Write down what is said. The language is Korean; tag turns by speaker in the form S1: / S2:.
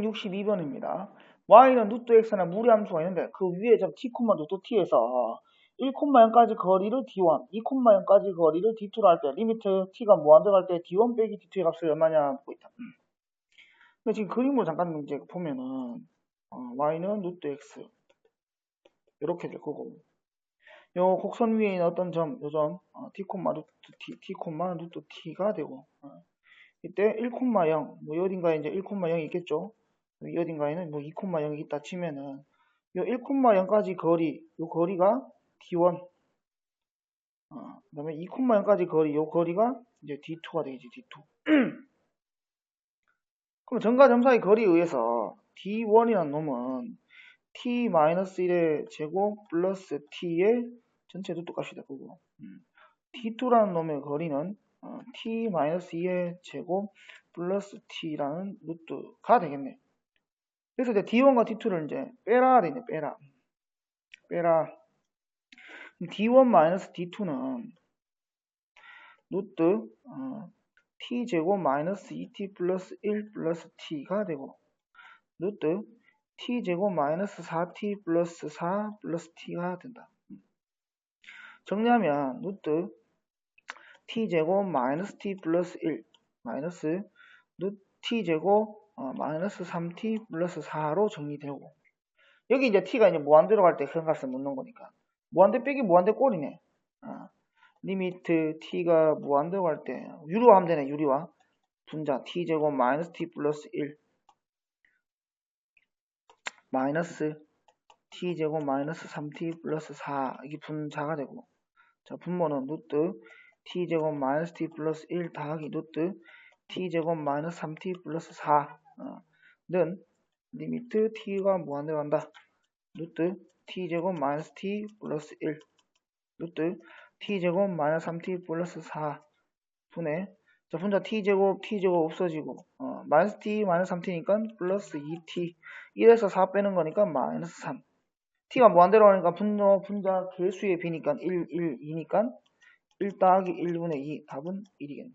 S1: 62번입니다. y는 루트 x나 무리함수가 있는데 그 위에 저 t, 루트 t에서 1,0까지 거리를 d1, 2,0까지 거리를 d2로 할 때 리미트 t가 무한정 할 때 d1 빼기 d2의 값을 얼마냐 보고 있다. 음. 근데 지금 그림으로 잠깐 이제 보면은 어, y는 루트 x 이렇게 될 거고 요 곡선 위에 있는 어떤 점, 요 점, 어, t, 루트 t, t, 루트 t가 되고 어, 이때 1,0, 뭐 어딘가에 이제 1,0이 있겠죠. 이 어딘가에는 뭐 2,0이 있다 치면은 요 1,0까지 거리, 요 거리가 D1. 어, 그 다음에 2,0까지 거리, 요 거리가 이제 D2가 되겠지, D2. 그럼 점과 점 사이 거리에 의해서 D1이라는 놈은 T-1의 제곱 플러스 T의 전체 루트 값이 될 거고 음. D2라는 놈의 거리는 어, T-2의 제곱 플러스 T라는 루트가 되겠네. 그래서 이제 D1과 D2를 이제 빼라 되네, 빼라. 빼라. D1 D2는 루트 어, T제곱 마이너스 2T 플러스 1 플러스 T가 되고 루트 T제곱 마이너스 4T 플러스 4 플러스 T가 된다. 정리하면 루트 T제곱 마이너스 T 플러스 1 마이너스 루트 T제곱 어, 마이너스 3t 플러스 4로 정리되고. 여기 이제 t가 이제 무한대로 갈 때그 값을 묻는 거니까. 무한대 빼기 무한대 꼴이네. 어, 리미트 t가 무한대로 갈 때 유리화 하면 되네 유리화. 분자 t제곱 마이너스 t 플러스 1 마이너스 t제곱 마이너스 3t 플러스 4 이게 분자가 되고. 자 분모는 루트 t제곱 마이너스 t 플러스 1 더하기 루트 t제곱 마이너스 3t 플러스 4 어, 는 리미트 t가 무한대로 간다. 루트 t제곱 마이너스 t 플러스 1 루트 t제곱 마이너스 3t 플러스 4 분의 자 분자 t제곱 t제곱 없어지고 어, 마이너스 t 마이너스 3t니까 플러스 2t 1에서 4 빼는 거니까 마이너스 3 t가 무한대로 가니까 분모 분자 개수의 비니까 1, 1, 2니까 1 더하기 1분의 2 답은 1이겠네.